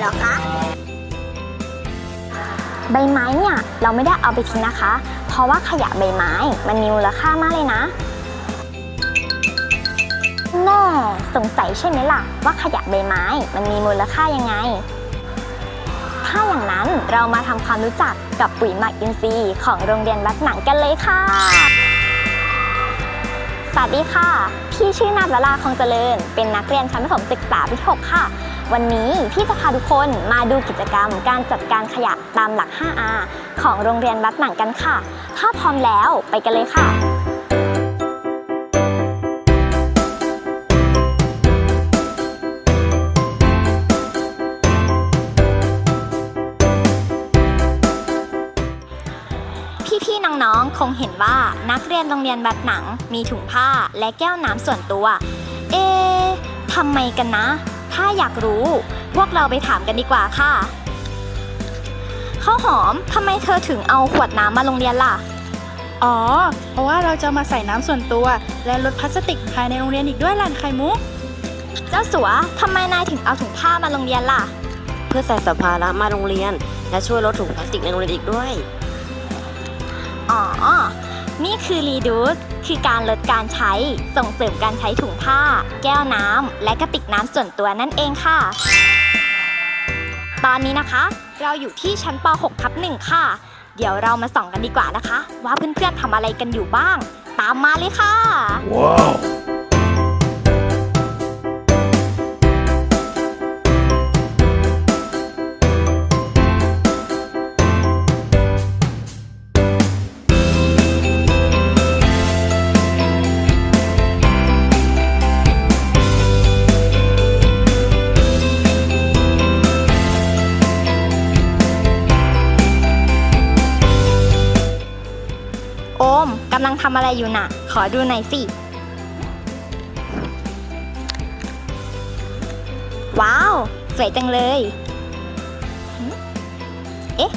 หรอคะ ใบไม้เนี่ยเราไม่ได้เอาไปทิ้งนะคะ เพราะว่าขยะใบไม้มันมีมูลค่ามากเลยนะแน่สงสัยใช่ไหมล่ะ ว่าขยะใบไม้มันมีมูลค่ายังไง ถ้าอย่างนั้นเรามาทำความรู้จักกับปุ๋ยหมักอินทรีย์ของโรงเรียนวัดหนังกันเลยค่ะ สวัสดีค่ะ พี่ชื่อนาตลาคงเจริญ เป็นนักเรียนชั้นประถมศึกษาปีที่6ค่ะ วันนี้พี่จะพาทุกคนมาดูกิจกรรมการจัดการขยะตามหลัก 5R ของโรงเรียนวัดหนังกันค่ะ ถ้าพร้อมแล้วไปกันเลยค่ะพี่ๆน้องๆคงเห็นว่านักเรียนโรงเรียนวัดหนัง มีถุงผ้าและแก้วน้ำส่วนตัว เอ๊ะทำไมกันนะ ถ้าอยากรู้ พวกเราไปถามกันดีกว่าค่ะข้าวหอมทำไมเธอถึงเอาขวดน้ำมาโรงเรียนล่ะ อ๋อ เพราะว่าเราจะมาใส่น้ำส่วนตัว และลดพลาสติกภายในโรงเรียนอีกด้วยล่ะไข่มุก เจ้าสัวทำไมนายถึงเอาถุงผ้ามาโรงเรียนล่ะ เพื่อใส่สัมภาระมาโรงเรียน และช่วยลดถุงพลาสติกในโรงเรียนอีกด้วย อ๋อ นี่คือ reduce คือการลดการใช้ ส่งเสริมการใช้ถุงผ้า แก้วน้ำ และกระติกน้ำส่วนตัวนั่นเองค่ะ ตอนนี้นะคะ เราอยู่ที่ชั้นป .6 ทับ1ค่ะ เดี๋ยวเรามาส่องกันดีกว่านะคะ ว่าเพื่อนๆทำอะไรกันอยู่บ้าง ตามมาเลยค่ะ Wow. ำอะไรอยู่น่ะ ขอดูหน่อยสิ ว้าว สวยจังเลย เอ๊ะ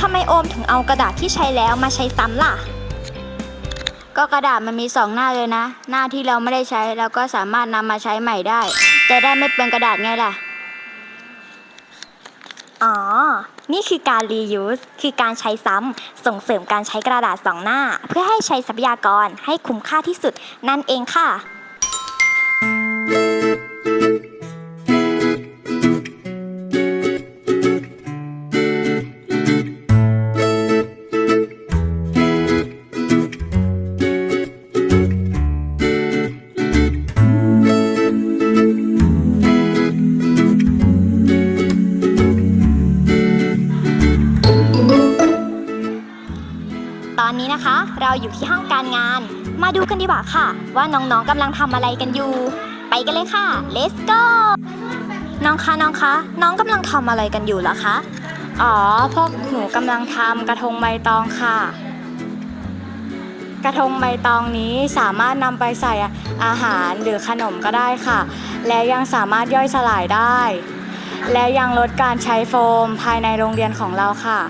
ทำไมโอมถึงเอากระดาษที่ใช้แล้วมาใช้ซ้ำล่ะ ก็กระดาษมันมีสองหน้าเลยนะ หน้าที่เราไม่ได้ใช้เราก็สามารถนำมาใช้ใหม่ได้ จะได้ไม่เปลืองกระดาษไงล่ะ อ๋อ นี่คือการ reuse คือการใช้ซ้ำส่งเสริมการใช้กระดาษสองหน้า เพื่อให้ใช้ทรัพยากรให้คุ้มค่าที่สุดนั่นเองค่ะ ดีกว่าค่ะ ว่าน้องๆกำลังทำอะไรกันอยู่ ไปกันเลยค่ะ let's go น้องคะน้องคะน้องกำลังทำอะไรกันอยู่เหรอคะ อ๋อพวกหนูกำลังทำกระทงใบตองค่ะ กระทงใบตองนี้สามารถนำไปใส่อาหารหรือขนมก็ได้ค่ะ และยังสามารถย่อยสลายได้ และยังลดการใช้โฟมภายในโรงเรียนของเราค่ะ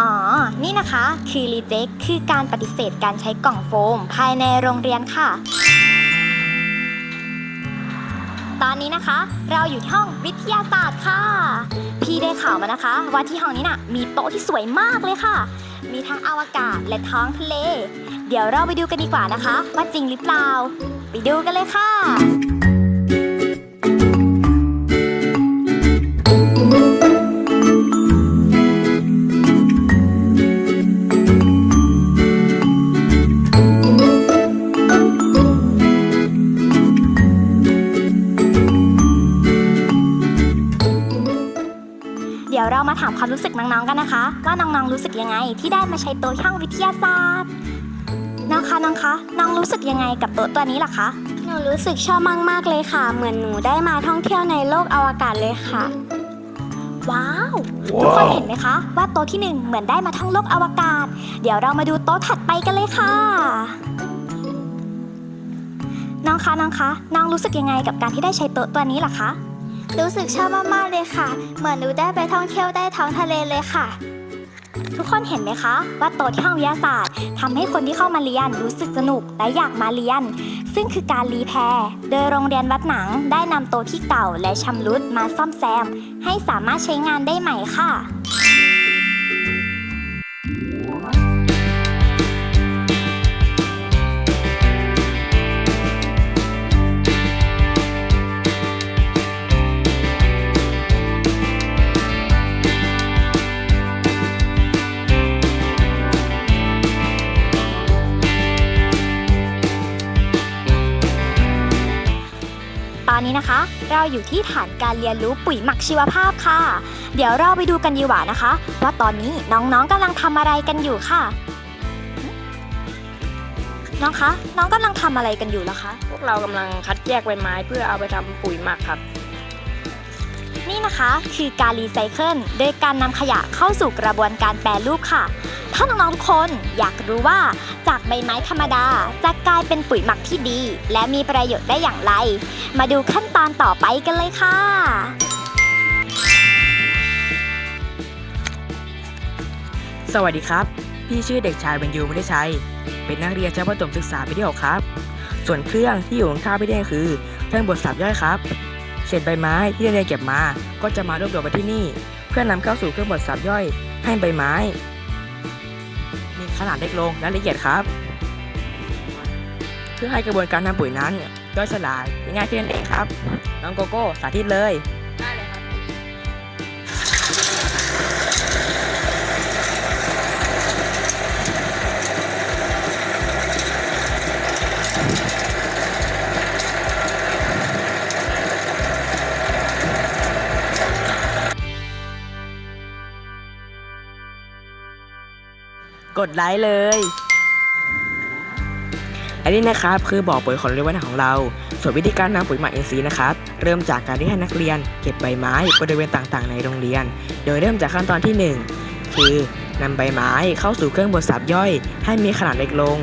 อ๋อ นี่นะคะ คือ reject คือการปฏิเสธการใช้กล่องโฟม ภายในโรงเรียนค่ะ ตอนนี้นะคะ เราอยู่ที่ห้องวิทยาศาสตร์ค่ะ พี่ได้ข่าวมานะคะ ว่าที่ห้องนี้น่ะ มีโต๊ะที่สวยมากเลยค่ะ มีทั้งอวกาศและท้องทะเล เดี๋ยวเราไปดูกันดีกว่านะคะ ว่าจริงหรือเปล่า ไปดูกันเลยค่ะ รู้สึกยังไงที่ได้มาใช้โต๊ะห้องวิทยาศาสตร์ น้องคะน้องคะน้องรู้สึกยังไงกับโต๊ะตัวนี้ล่ะคะ หนูรู้สึกชอบมากๆเลยค่ะ เหมือนหนูได้มาท่องเที่ยวในโลกอวกาศเลยค่ะ ว้าว ทุกคนเห็นไหมคะ ว่าโต๊ะที่หนึ่งเหมือนได้มาท่องโลกอวกาศ เดี๋ยวเรามาดูโต๊ะถัดไปกันเลยค่ะ น้องคะน้องคะน้องรู้สึกยังไงกับการที่ได้ใช้โต๊ะตัวนี้ล่ะคะรู้สึกชอบมาก ๆ เลยค่ะ เหมือนหนูได้ไปท่องเที่ยวใต้ท้องทะเลเลยค่ะ ทุกคนเห็นไหมคะว่าโต๊ะที่ห้องวิทยาศาสตร์ทำให้คนที่เข้ามาเรียนรู้สึกสนุกและอยากมาเรียน ซึ่งคือการรีแพร์โดยโรงเรียนวัดหนังได้นำโต๊ะที่เก่าและชำรุดมาซ่อมแซม ให้สามารถใช้งานได้ใหม่ค่ะ อยู่ที่ฐานการเรียนรู้ปุ๋ยหมักชีวภาพค่ะ เดี๋ยวเราไปดูกันดีกว่านะคะ ว่าตอนนี้น้องๆกำลังทำอะไรกันอยู่ค่ะ น้องคะ น้องกำลังทำอะไรกันอยู่ล่ะคะ พวกเรากำลังคัดแยกใบไม้เพื่อเอาไปทำปุ๋ยหมักครับ นี่นะคะคือการรีไซเคิลโดยการนำขยะเข้าสู่กระบวนการแปรรูปค่ะ ถ้าน้องๆคนอยากรู้ว่าจากใบไม้ธรรมดาจะกลายเป็นปุ๋ยหมักที่ดี และมีประโยชน์ได้อย่างไร มาดูขั้นตอนต่อไปกันเลยค่ะสวัสดีครับ พี่ชื่อเด็กชายบรรยูไม่ได้ใช้เป็นนักเรียนชั้นประถมศึกษาปีที่6ครับ ส่วนเครื่องที่อยู่ข้างๆพี่เด้งคือเครื่องบดสับย่อยครับ เศษใบไม้ที่เรียนเก็บมา ก็จะมารวบรวมไว้ที่นี่ เพื่อนำเข้าสู่เครื่องบดสับย่อย ให้ใบไม้ มีขนาดเล็กลงและละเอียดครับ เพื่อให้กระบวนการทำปุ๋ยนั้นย่อยสลายง่ายขึ้นนั่นเองครับ น้องโกโก้สาธิตเลย ดไลค์เลยอันนี้นะครับคือบ่อปุ๋ยของโรงเรียนวันของเรา ส่วนวิธีการนำปุ๋ยหมักอินทรีย์นะครับ เริ่มจากการที่ให้นักเรียน เก็บใบไม้บริเวณต่างๆ ในโรงเรียน โดยเริ่มจากขั้นตอนที่ 1 คือนำใบไม้เข้าสู่เครื่องบดสับย่อย ให้มีขนาดเล็กลง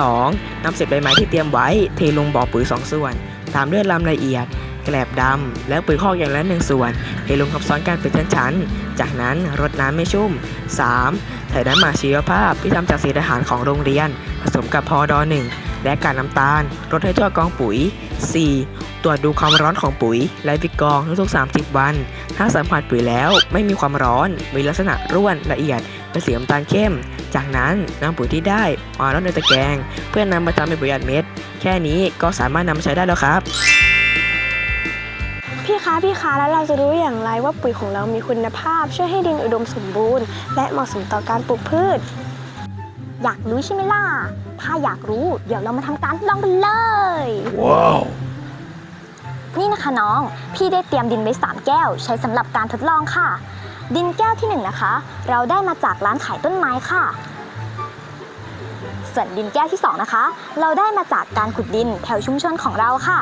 2. นำเศษใบไม้ที่เตรียมไว้เทลงบ่อปุ๋ย 2 ส่วน ตามด้วยลำละเอียด แกลบดำและปุ๋ยคอกอย่างละหนึ่งส่วนเทลงทับซ้อนกันเป็นชั้นๆ จากนั้นรดน้ำไม่ชุ่ม 3. ใส่น้ำหมักชีวภาพที่ทำจากเศษอาหารของโรงเรียน ผสมกับพอดอหนึ่งและกากน้ำตาลรดให้ทั่วกองปุ๋ย 4. ตรวจดูความร้อนของปุ๋ย และวิกรองทุกๆ30 วัน ถ้าสัมผัสปุ๋ยแล้วไม่มีความร้อน มีลักษณะร่วนละเอียดเป็นสีน้ำตาลเข้ม จากนั้นนำปุ๋ยที่ได้มาร่อนในตะแกรง เพื่อนำมาทำเป็นปุ๋ยอัดเม็ด แค่นี้ก็สามารถนำมาใช้ได้แล้วครับ พี่คะพี่คะแล้วเราจะรู้อย่างไรว่าปุ๋ยของเรามีคุณภาพ ช่วยให้ดินอุดมสมบูรณ์ และเหมาะสมต่อการปลูกพืช อยากรู้ใช่ไหมล่ะ ถ้าอยากรู้เดี๋ยวเรามาทำการทดลองกันเลยนี่นะคะน้อง พี่ได้เตรียมดินไว้3แก้ว ใช้สำหรับการทดลองค่ะ ดินแก้วที่1นะคะ เราได้มาจากร้านขายต้นไม้ค่ะ ส่วนดินแก้วที่2นะคะ เราได้มาจากการขุดดินแถวชุมชนของเราค่ะ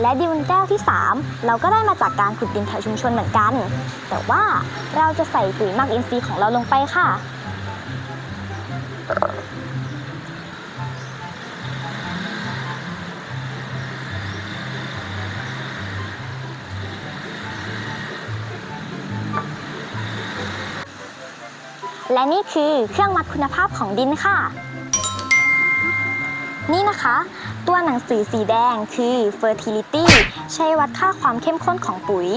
และดินแก้วที่ 3 เราก็ได้มาจากการขุดดินแถวชุมชนเหมือนกัน แต่ว่าเราจะใส่ปุ๋ยหมักอินทรีย์ของเราลงไปค่ะ และนี่คือเครื่องวัดคุณภาพของดินค่ะ นี่นะคะ ตัวหนังสือสีแดงคือ fertility ใช้วัดค่าความเข้มข้นของปุ๋ย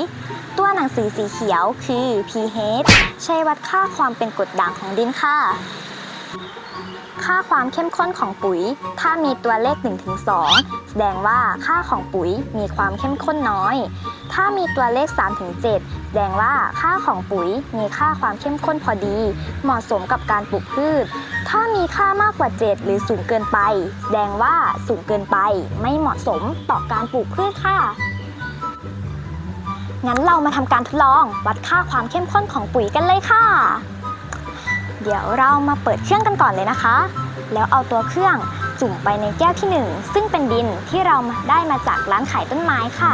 ตัวหนังสือสีเขียวคือ pH ใช้วัดค่าความเป็นกรดด่างของดินค่ะ ค่าความเข้มข้นของปุ๋ย ถ้ามีตัวเลข 1-2 แสดงว่าค่าของปุ๋ยมีความเข้มข้นน้อย ถ้ามีตัวเลข 3-7 แสดงว่าค่าของปุ๋ยมีค่าความเข้มข้นพอดี เหมาะสมกับการปลูกพืช ถ้ามีค่ามากกว่า 7 หรือสูงเกินไป แสดงว่าสูงเกินไป ไม่เหมาะสมต่อการปลูกพืชค่ะงั้นเรามาทำการทดลองวัดค่าความเข้มข้นของปุ๋ยกันเลยค่ะ เดี๋ยวเรามาเปิดเครื่องกันก่อนเลยนะคะ แล้วเอาตัวเครื่องจุ่มไปในแก้วที่ 1 ซึ่งเป็นดินที่เราได้มาจากร้านขายต้นไม้ค่ะ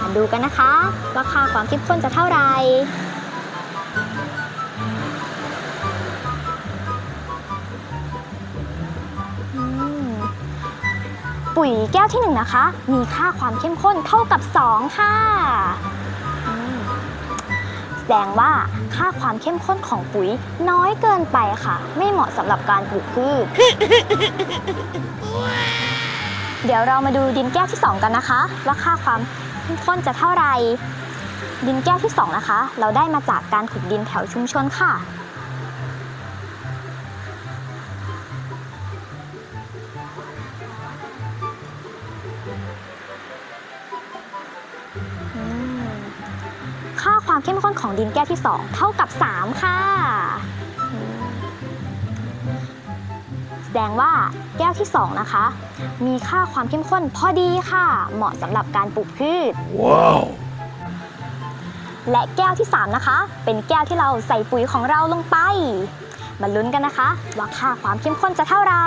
มาดูกันนะคะ ว่าค่าความเข้มข้นจะเท่าไหร่ปุ๋ยแก้วที่หนึ่งนะคะ มีค่าความเข้มข้นเท่ากับ 2 ค่ะ แสดงว่าค่าความเข้มข้นของปุ๋ยน้อยเกินไปค่ะ ไม่เหมาะสำหรับการปลูกพืช เดี๋ยวเรามาดูดินแก้วที่ 2 กันนะคะ ว่าค่าความเข้มข้นจะเท่าไหร่ดินแก้วที่ 2 นะคะ เราได้มาจากการขุดดินแถวชุมชนค่ะ ค่าความเข้มข้นของดินแก้วที่ 2 เท่ากับ 3 ค่ะอืมแสดงว่าแก้วที่ 2 นะคะ มีค่าความเข้มข้นพอดีค่ะ เหมาะสำหรับการปลูกพืชและแก้วที่ 3 นะคะ เป็นแก้วที่เราใส่ปุ๋ยของเราลงไป มาลุ้นกันนะคะ ว่าค่าความเข้มข้นจะเท่าไหร่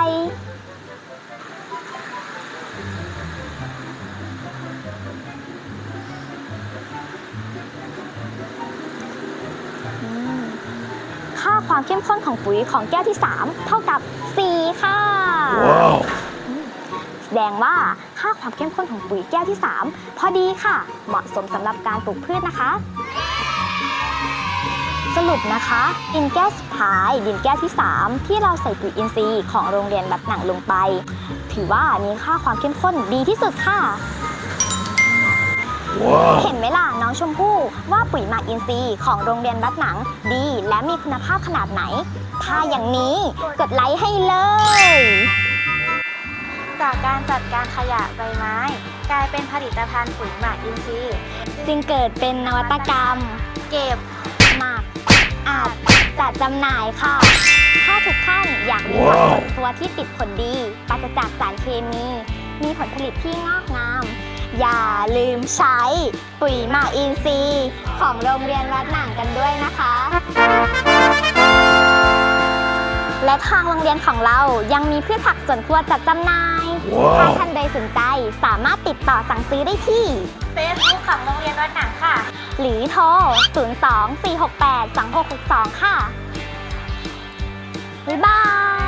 ค่าความเข้มข้นของปุ๋ยของแก้วที่ 3 เท่ากับ 4 ค่ะแสดงว่าค่าความเข้มข้นของปุ๋ยแก้วที่ 3 พอดีค่ะ เหมาะสมสำหรับการปลูกพืชนะคะ สรุปนะคะ ดินแก้วสุดท้าย ดินแก้วที่ 3 ที่เราใส่ปุ๋ยอินทรีย์ของโรงเรียนบัดหนังลงไป ถือว่ามีค่าความเข้มข้นดีที่สุดค่ะ เห็นไหมล่ะน้องชมพู่ว่าปุ๋ยหมักอินทรีย์ของโรงเรียนบัดหนังดีและมีคุณภาพขนาดไหน ถ้าอย่างนี้กดไลค์ให้เลย จากการจัดการขยะใบไม้ กลายเป็นผลิตภัณฑ์ปุ๋ยหมักอินทรีย์จึงเกิดเป็นนวัตกรรม เก็บหมักอัดจัดจำหน่ายค่ะ ถ้าทุกท่านอยากมีผักสวนครัวที่ติดผลดีปราศจากสารเคมี มีผลผลิตที่งอกงาม อย่าลืมใช้ปุ๋ยหมักอินทรีย์ของโรงเรียนวัดหนังกันด้วยนะคะ และทางโรงเรียนของเรายังมีพืชผักสวนครัวจัดจำหน่าย ถ้าท่านใดสนใจสามารถติดต่อสั่งซื้อได้ที่ Facebook ของโรงเรียนวัดหนังค่ะ หรือโทร 02 468 2662 ค่ะ บ๊ายบาย